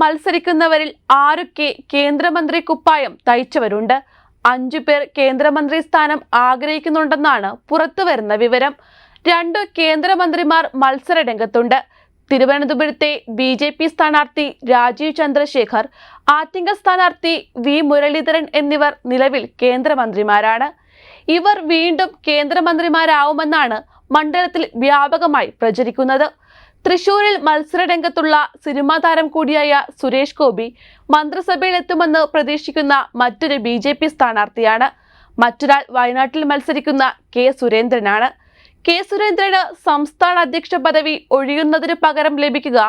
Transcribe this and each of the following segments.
മത്സരിക്കുന്നവരിൽ ആരൊക്കെ കേന്ദ്രമന്ത്രി കുപ്പായം തയ്ച്ചവരുണ്ട്? അഞ്ചു പേർ കേന്ദ്രമന്ത്രി സ്ഥാനം ആഗ്രഹിക്കുന്നുണ്ടെന്നാണ് പുറത്തുവരുന്ന വിവരം. രണ്ടു കേന്ദ്രമന്ത്രിമാർ മത്സര രംഗത്തുണ്ട് തിരുവനന്തപുരത്തെ ബി ജെ പി സ്ഥാനാർത്ഥി രാജീവ് ചന്ദ്രശേഖർ ആറ്റിങ്ക സ്ഥാനാർത്ഥി വി മുരളീധരൻ എന്നിവർ നിലവിൽ കേന്ദ്രമന്ത്രിമാരാണ്. ഇവർ വീണ്ടും കേന്ദ്രമന്ത്രിമാരാവുമെന്നാണ് മണ്ഡലത്തിൽ വ്യാപകമായി പ്രചരിക്കുന്നത്. തൃശൂരിൽ മത്സരരംഗത്തുള്ള സിനിമാ താരം കൂടിയായ സുരേഷ് ഗോപി മന്ത്രിസഭയിലെത്തുമെന്ന് പ്രതീക്ഷിക്കുന്ന മറ്റൊരു ബി ജെ പി സ്ഥാനാർത്ഥിയാണ്. മറ്റൊരാൾ വയനാട്ടിൽ മത്സരിക്കുന്ന കെ സുരേന്ദ്രനാണ്. കെ സുരേന്ദ്രന് സംസ്ഥാന അധ്യക്ഷ പദവി ഒഴിയുന്നതിന് പകരം ലഭിക്കുക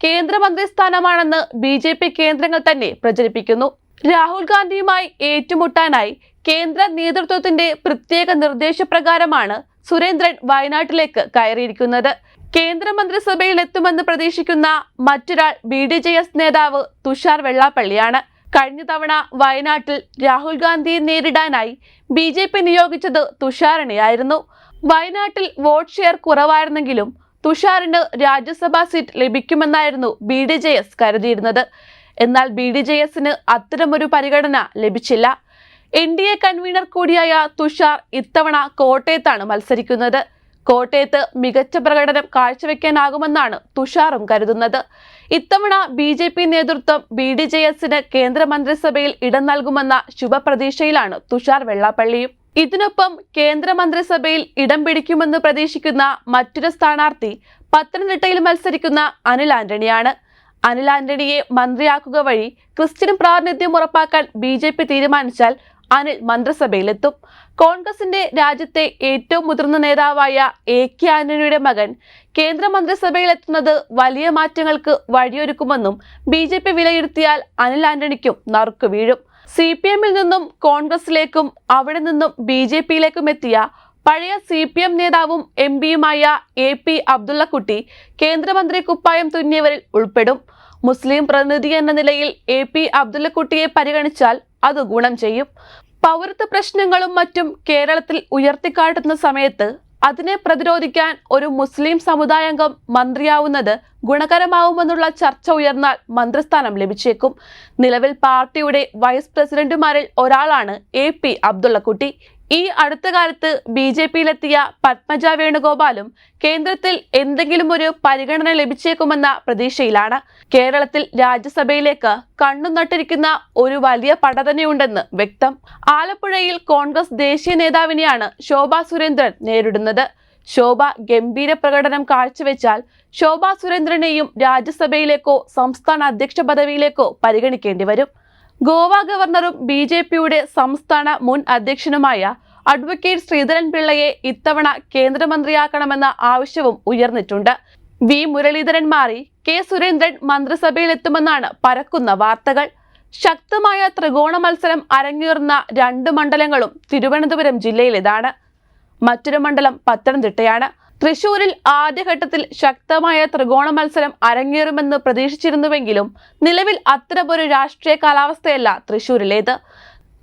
കേന്ദ്രമന്ത്രി സ്ഥാനമാണെന്ന് ബി ജെ പി കേന്ദ്രങ്ങൾ തന്നെ പ്രചരിപ്പിക്കുന്നു. രാഹുൽ ഗാന്ധിയുമായി ഏറ്റുമുട്ടാനായി കേന്ദ്ര നേതൃത്വത്തിന്റെ പ്രത്യേക നിർദ്ദേശപ്രകാരമാണ് സുരേന്ദ്രൻ വയനാട്ടിലേക്ക് കയറിയിരിക്കുന്നത്. കേന്ദ്രമന്ത്രിസഭയിൽ എത്തുമെന്ന് പ്രതീക്ഷിക്കുന്ന മറ്റൊരാൾ ബി ഡി ജെ എസ് നേതാവ് തുഷാർ വെള്ളാപ്പള്ളിയാണ്. കഴിഞ്ഞ തവണ വയനാട്ടിൽ രാഹുൽ ഗാന്ധിയെ നേരിടാനായി ബി ജെ പി നിയോഗിച്ചത് തുഷാറിനെയായിരുന്നു. വയനാട്ടിൽ വോട്ട് ഷെയർ കുറവായിരുന്നെങ്കിലും തുഷാറിന് രാജ്യസഭാ സീറ്റ് ലഭിക്കുമെന്നായിരുന്നു ബി ഡി ജെ എസ് കരുതിയിരുന്നത്. എന്നാൽ ബി ഡി ജെ എസിന് അത്തരമൊരു പരിഗണന ലഭിച്ചില്ല. എൻ ഡി എ കൺവീനർ കൂടിയായ തുഷാർ ഇത്തവണ കോട്ടയത്താണ് മത്സരിക്കുന്നത്. കോട്ടയത്ത് മികച്ച പ്രകടനം കാഴ്ചവെക്കാനാകുമെന്നാണ് തുഷാറും കരുതുന്നത്. ഇത്തവണ ബി ജെ പി നേതൃത്വം ബി ഡി ജെ എസിന് കേന്ദ്രമന്ത്രിസഭയിൽ ഇടം നൽകുമെന്ന ശുഭപ്രതീക്ഷയിലാണ് തുഷാർ വെള്ളാപ്പള്ളിയും. ഇതിനൊപ്പം കേന്ദ്രമന്ത്രിസഭയിൽ ഇടം പിടിക്കുമെന്ന് പ്രതീക്ഷിക്കുന്ന മറ്റൊരു സ്ഥാനാർത്ഥി പത്തനംതിട്ടയിൽ മത്സരിക്കുന്ന അനിൽ ആന്റണിയാണ്. അനിൽ ആന്റണിയെ മന്ത്രിയാക്കുക വഴി ക്രിസ്ത്യൻ പ്രാതിനിധ്യം ഉറപ്പാക്കാൻ ബി തീരുമാനിച്ചാൽ അനിൽ മന്ത്രിസഭയിലെത്തും. കോൺഗ്രസിന്റെ രാജ്യത്തെ ഏറ്റവും മുതിർന്ന നേതാവായ എ കെ ആന്റണിയുടെ മകൻ കേന്ദ്രമന്ത്രിസഭയിലെത്തുന്നത് വലിയ മാറ്റങ്ങൾക്ക് വഴിയൊരുക്കുമെന്നും ബി ജെ പി വിലയിരുത്തിയാൽ അനിൽ ആന്റണിക്കും നറുക്കു വീഴും. സി പി എമ്മിൽ നിന്നും കോൺഗ്രസിലേക്കും അവിടെ നിന്നും ബി ജെ പിയിലേക്കും എത്തിയ പഴയ സി പി എം നേതാവും എം പിയുമായ എ പി അബ്ദുള്ളക്കുട്ടി കേന്ദ്രമന്ത്രി കുപ്പായം തുന്നിയവരിൽ ഉൾപ്പെടും. മുസ്ലിം പ്രതിനിധി എന്ന നിലയിൽ എ പി അബ്ദുള്ളക്കുട്ടിയെ പരിഗണിച്ചാൽ അത് ഗുണം ചെയ്യും. പൗരത്വ പ്രശ്നങ്ങളും മറ്റും കേരളത്തിൽ ഉയർത്തിക്കാട്ടുന്ന സമയത്ത് അതിനെ പ്രതിരോധിക്കാൻ ഒരു മുസ്ലിം സമുദായാംഗം മന്ത്രിയാവുന്നത് ഗുണകരമാവുമെന്നുള്ള ചർച്ച ഉയർന്നാൽ മന്ത്രിസ്ഥാനം ലഭിച്ചേക്കും. നിലവിൽ പാർട്ടിയുടെ വൈസ് പ്രസിഡന്റുമാരിൽ ഒരാളാണ് എ പി അബ്ദുള്ളക്കുട്ടി. ഈ അടുത്ത കാലത്ത് ബി ജെ പിയിലെത്തിയ പത്മജ വേണുഗോപാലും കേന്ദ്രത്തിൽ എന്തെങ്കിലും ഒരു പരിഗണന ലഭിച്ചേക്കുമെന്ന പ്രതീക്ഷയിലാണ്. കേരളത്തിൽ രാജ്യസഭയിലേക്ക് കണ്ണു നട്ടിരിക്കുന്ന ഒരു വലിയ പട തന്നെയുണ്ടെന്ന് വ്യക്തം. ആലപ്പുഴയിൽ കോൺഗ്രസ് ദേശീയ നേതാവിനെയാണ് ശോഭാ സുരേന്ദ്രൻ നേരിടുന്നത്. ശോഭ ഗംഭീര പ്രകടനം കാഴ്ചവെച്ചാൽ ശോഭാ സുരേന്ദ്രനെയും രാജ്യസഭയിലേക്കോ സംസ്ഥാന അധ്യക്ഷ പദവിയിലേക്കോ പരിഗണിക്കേണ്ടി വരും. ഗോവ ഗവർണറും ബി ജെ പിയുടെ സംസ്ഥാന മുൻ അധ്യക്ഷനുമായ അഡ്വക്കേറ്റ് ശ്രീധരൻ പിള്ളയെ ഇത്തവണ കേന്ദ്രമന്ത്രിയാക്കണമെന്ന ആവശ്യവും ഉയർന്നിട്ടുണ്ട്. വി മുരളീധരൻ മാറി കെ സുരേന്ദ്രൻ മന്ത്രിസഭയിലെത്തുമെന്നാണ് പരക്കുന്ന വാർത്തകൾ. ശക്തമായ ത്രികോണ മത്സരം അരങ്ങേറുന്ന രണ്ട് മണ്ഡലങ്ങളും തിരുവനന്തപുരം ജില്ലയിലേതാണ്. മറ്റൊരു മണ്ഡലം പത്തനംതിട്ടയാണ്. തൃശൂരിൽ ആദ്യഘട്ടത്തിൽ ശക്തമായ ത്രികോണ മത്സരം അരങ്ങേറുമെന്ന് പ്രതീക്ഷിച്ചിരുന്നുവെങ്കിലും നിലവിൽ അത്തരമൊരു രാഷ്ട്രീയ കാലാവസ്ഥയല്ല തൃശൂരിലേത്.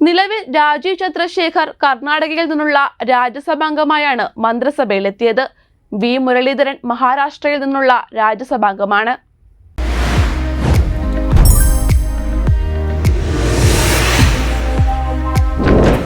നിലവിൽ രാജീവ് ചന്ദ്രശേഖർ കർണാടകയിൽ നിന്നുള്ള രാജ്യസഭാംഗമായാണ് മന്ത്രിസഭയിലെത്തിയത്. വി മുരളീധരൻ മഹാരാഷ്ട്രയിൽ നിന്നുള്ള രാജ്യസഭാംഗമാണ്.